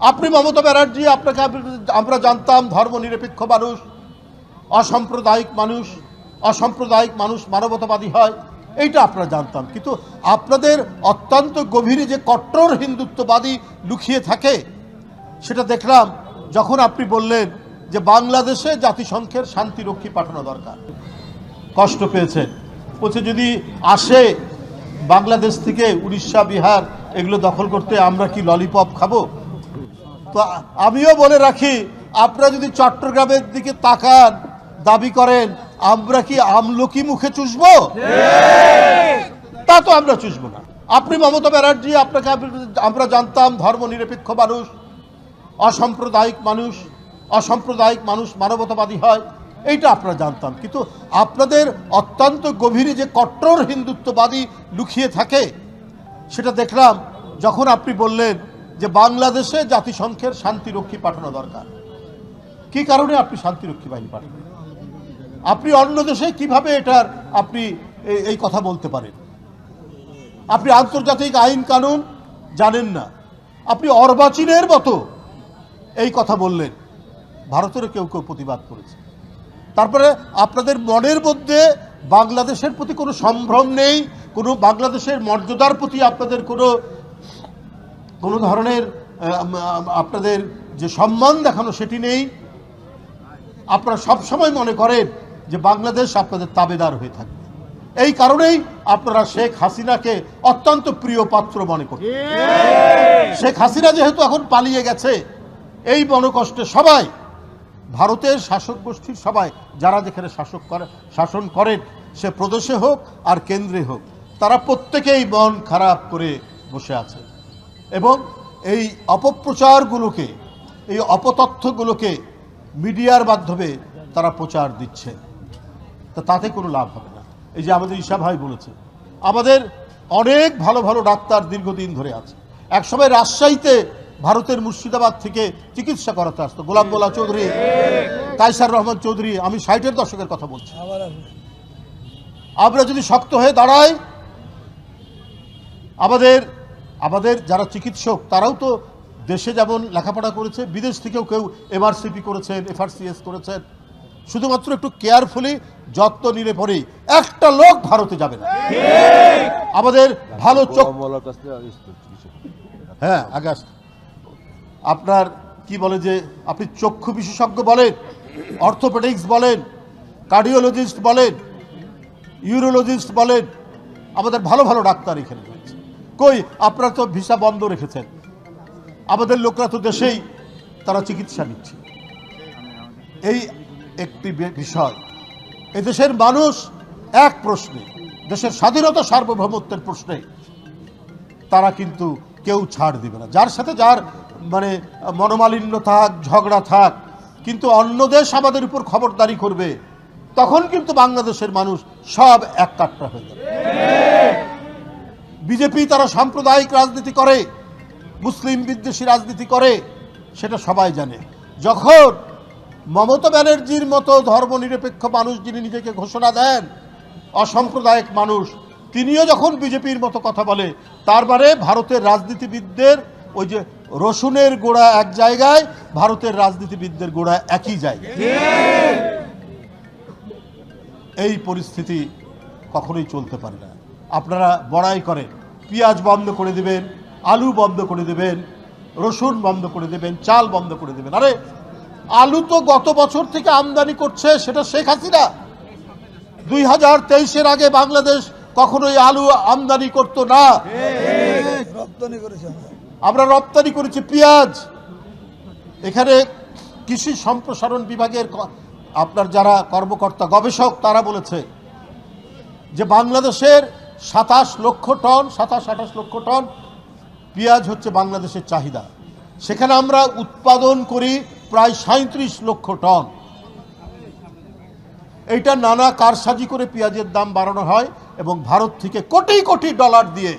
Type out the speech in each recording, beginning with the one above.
আপনি মমতা ব্যানার্জি, আপনাকে আমরা জানতাম ধর্মনিরপেক্ষ মানুষ, অসাম্প্রদায়িক মানুষ অসাম্প্রদায়িক মানুষ মানবতাবাদী হয়, এইটা আপনারা জানতাম। কিন্তু আপনাদের অত্যন্ত গভীরে যে কট্টর হিন্দুত্ববাদী লুকিয়ে থাকে, সেটা দেখলাম যখন আপনি বললেন যে বাংলাদেশে জাতিসংঘের শান্তিরক্ষী পাঠানো দরকার। কষ্ট পেয়েছেন বলছে, যদি আসে বাংলাদেশ থেকে উড়িষ্যা, বিহার, এগুলো দখল করতে আমরা কি ললিপপ খাব? তো আমিও বলে রাখি, আপনারা যদি চট্টগ্রামের দিকে তাকান, দাবি করেন, আমরা কি আমলকি মুখে চুষবো? তা তো আমরা চুষবো না। আপনি মমতা ব্যানার্জি, আপনাকে আমরা জানতাম ধর্মনিরপেক্ষ মানুষ, অসাম্প্রদায়িক মানুষ অসাম্প্রদায়িক মানুষ মানবতাবাদী হয়, এইটা আপনারা জানতাম। কিন্তু আপনাদের অত্যন্ত গভীরে যে কট্টর হিন্দুত্ববাদী লুকিয়ে থাকে, সেটা দেখলাম, যখন আপনি বললেন যে বাংলাদেশে জাতিসংঘের শান্তিরক্ষী পাঠানো দরকার। কি কারণে আপনি শান্তিরক্ষী বাহিনী পাঠাবেন? আপনি অন্য দেশে কীভাবে এটার আপনি এই- কথা বলতে পারেন? আপনি আন্তর্জাতিক আইন কানুন জানেন না। আপনি অর্বাচীনের মতো এই কথা বললেন। ভারতেরও কেউ কেউ প্রতিবাদ করেছে। তারপরে আপনাদের মনের মধ্যে বাংলাদেশের প্রতি কোনো সম্ভ্রম নেই, কোনো বাংলাদেশের মর্যাদার প্রতি আপনাদের কোনো কোনো ধরনের আপনাদের যে সম্মান দেখানো সেটি নেই। আপনারা সবসময় মনে করেন যে বাংলাদেশ আপনাদের তাবেদার হয়ে থাকবে। এই কারণেই আপনারা শেখ হাসিনাকে অত্যন্ত প্রিয় পাত্র মনে করেন। শেখ হাসিনা যেহেতু এখন পালিয়ে গেছে, এই মনোকষ্টে সবাই, ভারতের শাসক গোষ্ঠীর সবাই, যারা যেখানে শাসক করে, শাসন করেন, সে প্রদেশে হোক আর কেন্দ্রে হোক, তারা প্রত্যেকেই মন খারাপ করে বসে আছে। এবং এই অপপ্রচারগুলোকে, এই অপতথ্যগুলোকে মিডিয়ার মাধ্যমে তারা প্রচার দিচ্ছে। তা তাতে কোনো লাভ হবে না। এই যে আমাদের ঈশা ভাই বলেছে, আমাদের অনেক ভালো ভালো ডাক্তার দীর্ঘদিন ধরে আছে। একসময় রাজশাহীতে ভারতের মুর্শিদাবাদ থেকে চিকিৎসা করাতে আসতো, গোলাম গোলা চৌধুরী কাইসার রহমান চৌধুরী, আমি ষাটের দশকের কথা বলছি। আমরা যদি শক্ত হয়ে দাঁড়াই, আমাদের আমাদের যারা চিকিৎসক, তারাও তো দেশে যেমন লেখাপড়া করেছে, বিদেশ থেকেও কেউ এমআরসিপি করেছেন, এফআরসিএস করেছেন। শুধুমাত্র একটু কেয়ারফুলি যত্ন নিলে পরেই একটা লোক ভারতে যাবে না। আমাদের ভালো চোখ হ্যাঁ আগাস্ট আপনার কি বলে যে, আপনি চক্ষু বিশেষজ্ঞ বলেন, অর্থোপেডিক্স বলেন, কার্ডিওলজিস্ট বলেন, ইউরোলজিস্ট বলেন, আমাদের ভালো ভালো ডাক্তার এখানে। কই, আপনারা তো ভিসা বন্ধ রেখেছেন। আমাদের লোকরা তো দেশেই তারা চিকিৎসা নিচ্ছে। এই একটি বিষয়। এদেশের মানুষ এক প্রশ্নে, দেশের স্বাধীনতা সার্বভৌমত্বের প্রশ্নে, তারা কিন্তু কেউ ছাড় দিবে না। যার সাথে যার মানে মনোমালিন্য থাক ঝগড়া থাক, কিন্তু অন্য দেশ আমাদের উপর খবরদারি করবে, তখন কিন্তু বাংলাদেশের মানুষ সব এক কাটটা হয়ে যাবে। বিজেপি তারা সাম্প্রদায়িক রাজনীতি করে, মুসলিম বিদ্বেষী রাজনীতি করে, সেটা সবাই জানে। যখন মমতা ব্যানার্জির মতো ধর্মনিরপেক্ষ মানুষ যিনি নিজেকে ঘোষণা দেন, অসাম্প্রদায়িক মানুষ, তিনিও যখন বিজেপির মতো কথা বলে, তার মানে ভারতের রাজনীতিবিদদের ওই যে রসুনের গোড়া এক জায়গায়, ভারতের রাজনীতিবিদদের গোড়া একই জায়গায়। এই পরিস্থিতি কখনোই চলতে পারে না। আপনারা বড়াই করেন। পেঁয়াজ বন্ধ করে দেবেন আলু বন্ধ করে দেবেন রসুন বন্ধ করে দেবেন চাল বন্ধ করে দেবেন। আরে আলু তো গত বছর থেকে আমদানি করছে সেটা শেখ হাসিনা। দুই হাজার তেইশের আগে বাংলাদেশ কখনোই আলু আমদানি করতো না। আমরা। রপ্তানি করেছি পেঁয়াজ। এখানে কৃষি সম্প্রসারণ বিভাগের আপনার যারা কর্মকর্তা গবেষক তারা বলেছে যে বাংলাদেশের সাতাশ লক্ষ টন, সাতাশ, আঠাশ লক্ষ টন পেঁয়াজ হচ্ছে বাংলাদেশের চাহিদা। সেখানে আমরা উৎপাদন করি প্রায় সাঁত্রিশ লক্ষ টন। এইটা নানা কারসাজি করে পেঁয়াজের দাম বাড়ানো হয় এবং ভারত থেকে কোটি কোটি ডলার দিয়ে,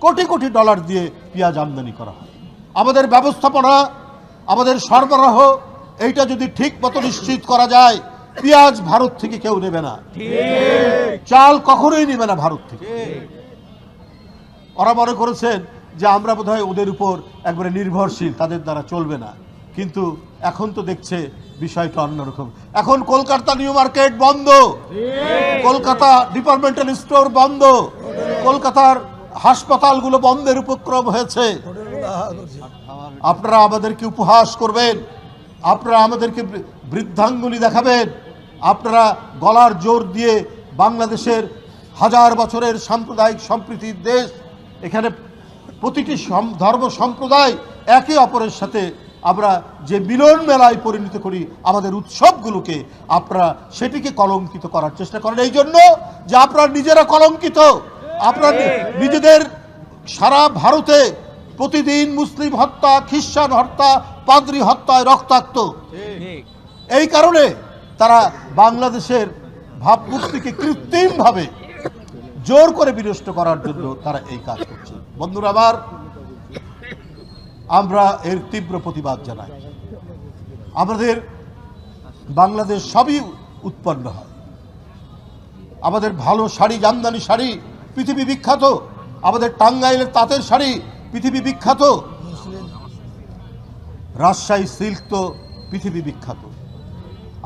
কোটি কোটি ডলার দিয়ে পেঁয়াজ আমদানি করা হয়। আমাদের ব্যবস্থাপনা, আমাদের সরবরাহ, এইটা যদি ঠিক মতো নিশ্চিত করা যায় পেঁয়াজ ভারত থেকে কেউ নেবে না। চাল কখনোই নেবে না ভারত থেকে। ওরা মনে করেছেন যে আমরা বোধহয় ওদের উপর একবারে নির্ভরশীল, তাদের দ্বারা চলবে না। কিন্তু এখন তো দেখছে বিষয়টা অন্যরকম এখন কলকাতা নিউ মার্কেট বন্ধ। কলকাতা ডিপার্টমেন্টাল স্টোর বন্ধ। কলকাতার হাসপাতালগুলো বন্ধের উপক্রম হয়েছে। আপনারা আমাদেরকে উপহাস করবেন। আপনারা আমাদেরকে বৃদ্ধাঙ্গুলি দেখাবেন। আপনারা গলার জোর দিয়ে বাংলাদেশের হাজার বছরের সাম্প্রদায়িক সম্প্রীতির দেশ এখানে প্রতিটি ধর্ম সম্প্রদায় একে অপরের সাথে আমরা যে মিলন মেলায় পরিণত করি আমাদের উৎসবগুলোকে আপনারা সেটিকে কলঙ্কিত করার চেষ্টা করেন। এই জন্য যে আপনারা নিজেরা কলঙ্কিত আপনারা নিজেদের সারা ভারতে প্রতিদিন মুসলিম হত্যা খ্রিস্টান হত্যা পাদ্রী হত্যায় রক্তাক্ত। এই কারণে তারা বাংলাদেশের ভাবমূর্তিকে কৃত্রিমভাবে জোর করে বিনষ্ট করার জন্য তারা এই কাজ করছে। বন্ধুরা, আবার আমরা এর তীব্র প্রতিবাদ জানাই। আমাদের বাংলাদেশ সবই উৎপন্ন হয়। আমাদের ভালো শাড়ি, জামদানি শাড়ি পৃথিবী বিখ্যাত। আমাদের টাঙ্গাইলের তাঁতের শাড়ি পৃথিবী বিখ্যাত। রাজশাহী সিল্ক তো পৃথিবী বিখ্যাত।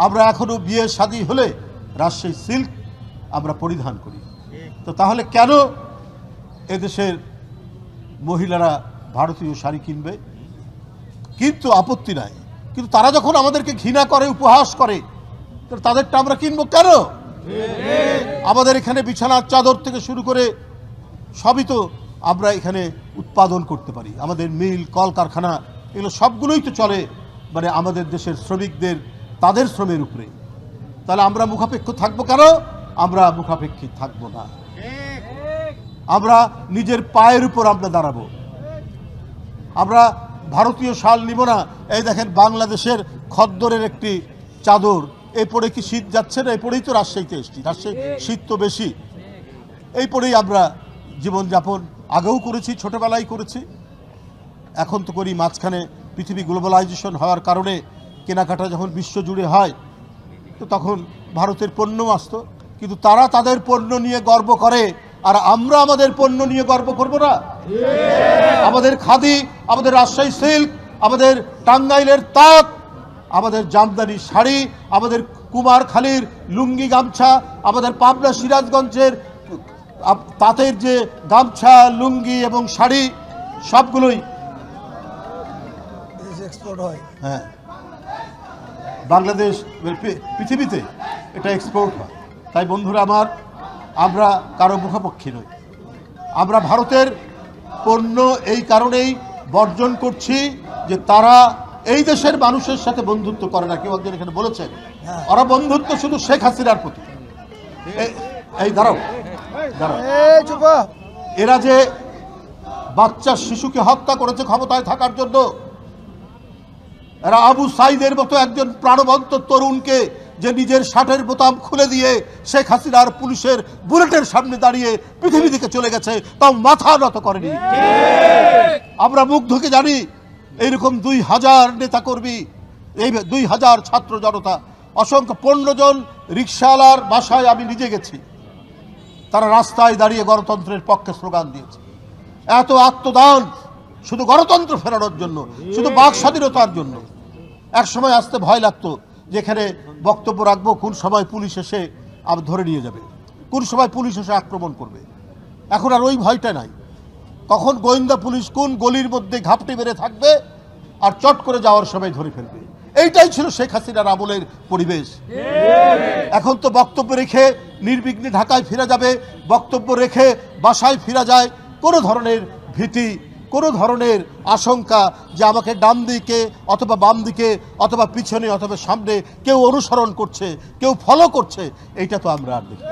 আমরা এখনও বিয়ে শাদী হলে রাজশাহী সিল্ক আমরা পরিধান করি। তো তাহলে কেন এদেশের মহিলারা ভারতীয় শাড়ি কিনবে? কিন্তু আপত্তি নাই। কিন্তু তারা যখন আমাদেরকে ঘৃণা করে, উপহাস করে তাদেরটা আমরা কিনবো কেন? আমাদের এখানে বিছানার চাদর থেকে শুরু করে সবই তো আমরা এখানে উৎপাদন করতে পারি। আমাদের মিল, কলকারখানা, এগুলো সবগুলোই তো চলে মানে আমাদের দেশের শ্রমিকদের তাদের শ্রমের উপরে। তাহলে আমরা মুখাপেক্ষ থাকব কেন? আমরা মুখাপেক্ষী থাকব না। আমরা নিজের পায়ের উপর আমরা দাঁড়াবো। আমরা ভারতীয় শাল নিব না। এই দেখেন বাংলাদেশের খদ্দরের একটি চাদর। এই পরে কি শীত যাচ্ছে না? এই পরেই তো রাজশাহীতে এসছি। রাজশাহী শীত তো বেশি। এই পরেই আমরা জীবনযাপন আগেও করেছি, ছোটবেলায় করেছি। এখন তো করি মাঝখানে পৃথিবী গ্লোবালাইজেশন হওয়ার কারণে কেনাকাটা যখন বিশ্বজুড়ে হয় তো তখন ভারতের পণ্য আসতো। কিন্তু তারা তাদের পণ্য নিয়ে গর্ব করে আর আমরা আমাদের পণ্য নিয়ে গর্ব করব না? আমাদের খাদি আমাদের রাজশাহী সিল্ক আমাদের টাঙ্গাইলের তাঁত আমাদের জামদানি শাড়ি আমাদের কুমারখালীর লুঙ্গি গামছা আমাদের পাবনা সিরাজগঞ্জের তাঁতের যে গামছা লুঙ্গি এবং শাড়ি সবগুলোই এক্সপোর্ট হয়। হ্যাঁ। বাংলাদেশ পৃথিবীতে এটা এক্সপোর্ট হয়। তাই বন্ধুরা আমার আমরা কারও মুখাপক্ষী নই। আমরা ভারতের পণ্য এই কারণেই বর্জন করছি যে তারা এই দেশের মানুষের সাথে বন্ধুত্ব করে না। কেউ একজন এখানে বলেছেন হ্যাঁ। ওরা বন্ধুত্ব শুধু শেখ হাসিনার প্রতি। এই- এই দাঁড়াও দাঁড়াও। এরা যে বাচ্চা শিশুকে হত্যা করেছে ক্ষমতায় থাকার জন্য এরা আবু সাইদের মতো একজন প্রাণবন্ত তরুণকে যে নিজের শার্টের বোতাম খুলে দিয়ে শেখ হাসিনার পুলিশের বুলেটের সামনে দাঁড়িয়ে পৃথিবী থেকে চলে গেছে, তাও মাথা নত করেনি। আমরা মুগ্ধকে জানি, এইরকম দুই হাজার নেতাকর্মী, এই দুই হাজার ছাত্র জনতা, অসংখ্য পনেরো জন রিক্সাওয়ালার বাসায় আমি নিজে গেছি। তারা রাস্তায় দাঁড়িয়ে গণতন্ত্রের পক্ষে স্লোগান দিয়েছে। এত আত্মদান শুধু গণতন্ত্র ফেরানোর জন্য, শুধু বাক স্বাধীনতার জন্য। এক সময় আসতে ভয় লাগতো যেখানে বক্তব্য রাখব, কোন সময় পুলিশ এসে আবার ধরে নিয়ে যাবে, কোন সময় পুলিশ এসে আক্রমণ করবে। এখন আর ওই ভয়টা নাই। কখন গোয়েন্দা পুলিশ কোন গলির মধ্যে ঘাপটি মেরে থাকবে আর চট করে যাওয়ার সময় ধরে ফেলবে। এইটাই ছিল শেখ হাসিনার আমলের পরিবেশ। এখন তো বক্তব্য রেখে নির্বিঘ্নে ঢাকায় ফিরা যাবে, বক্তব্য রেখে বাসায় ফিরা যায়, কোনো ধরনের ভীতি কোনো ধরনের আশঙ্কা যে আমাকে ডান দিকে অথবা বাম দিকে অথবা পিছনে অথবা সামনে কেউ অনুসরণ করছে, কেউ ফলো করছে, এইটা তো আমরা আর দেখি।